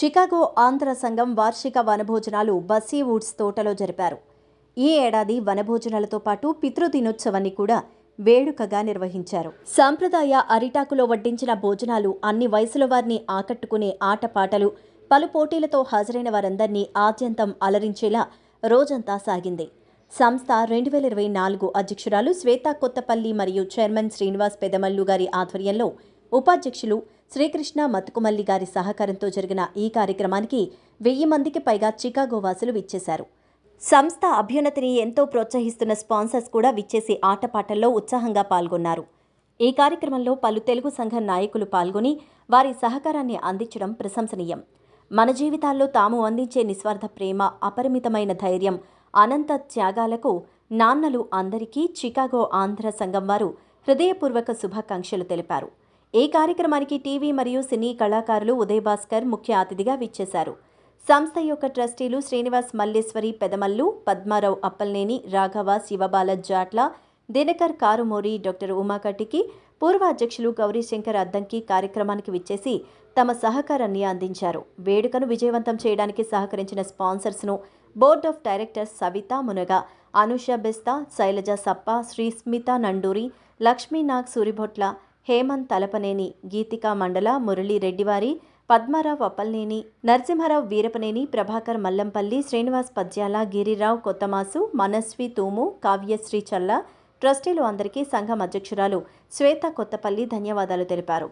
Chicago Andhra సంఘం వార్షిక వనభోజనాలు Bassi Woods తోటలో జరిపారు. ఈ ఏడాది వనభోజనాలతో పాటు పితృదినోత్సవాన్ని కూడా వేడుకగా నిర్వహించారు. సాంప్రదాయ అరిటాకులో వడ్డించిన భోజనాలు అన్ని వయసుల వారిని ఆకట్టుకునే ఆటపాటలు పలు పోటీలతో హాజరైన వారందరినీ ఆద్యంతం అలరించేలా రోజంతా సాగింది. సంస్థ రెండు వేల ఇరవై నాలుగు అధ్యక్షురాలు శ్వేత కొత్తపల్లి మరియు చైర్మన్ శ్రీనివాస్ పెదమల్లు గారి ఆధ్వర్యంలో ఉపాధ్యక్షులు శ్రీకృష్ణ మతుకుమల్లి గారి సహకారంతో జరిగిన ఈ కార్యక్రమానికి వెయ్యి మందికి పైగా చికాగో వాసులు విచ్చేశారు. సంస్థ అభ్యున్నతిని ఎంతో ప్రోత్సహిస్తున్న స్పాన్సర్స్ కూడా విచ్చేసి ఆటపాటల్లో ఉత్సాహంగా పాల్గొన్నారు. ఈ కార్యక్రమంలో పలు తెలుగు సంఘ నాయకులు పాల్గొని వారి సహకారాన్ని అందించడం ప్రశంసనీయం. మన జీవితాల్లో తాము అందించే నిస్వార్థ ప్రేమ అపరిమితమైన ధైర్యం అనంత త్యాగాలకు నాన్నలు అందరికీ చికాగో ఆంధ్ర సంఘం వారు హృదయపూర్వక శుభాకాంక్షలు తెలిపారు. ఈ కార్యక్రమానికి టీవీ మరియు సినీ కళాకారులు ఉదయ్ భాస్కర్ ముఖ్య అతిథిగా విచ్చేశారు. సంస్థ యొక్క ట్రస్టీలు శ్రీనివాస్ మల్లేశ్వరి పెదమల్లు పద్మారావు అప్పల్నేని రాఘవ శివబాల జాట్ల దినకర్ కారుమోరి డాక్టర్ ఉమాకటికి పూర్వ అధ్యక్షులు గౌరీశంకర్ అద్దంకి కార్యక్రమానికి విచ్చేసి తమ సహకారాన్ని అందించారు. వేడుకను విజయవంతం చేయడానికి సహకరించిన స్పాన్సర్స్ను board of directors Savitha Munaga Anusha Besta Shailaja సప్ప శ్రీ స్మిత నండూరి లక్ష్మీనాగ్ సూరిభొట్ల హేమంత్ తలపనేని గీతికా మండల మురళీరెడ్డివారి పద్మారావు అప్పల్నేని నరసింహారావు వీరపనేని ప్రభాకర్ మల్లంపల్లి శ్రీనివాస్ పద్యాల గిరిరావు కొత్తమాసు మనస్వి తూము కావ్యశ్రీ చల్ల ట్రస్టీలు అందరికీ సంఘం అధ్యక్షురాలు శ్వేత కొత్తపల్లి ధన్యవాదాలు తెలిపారు.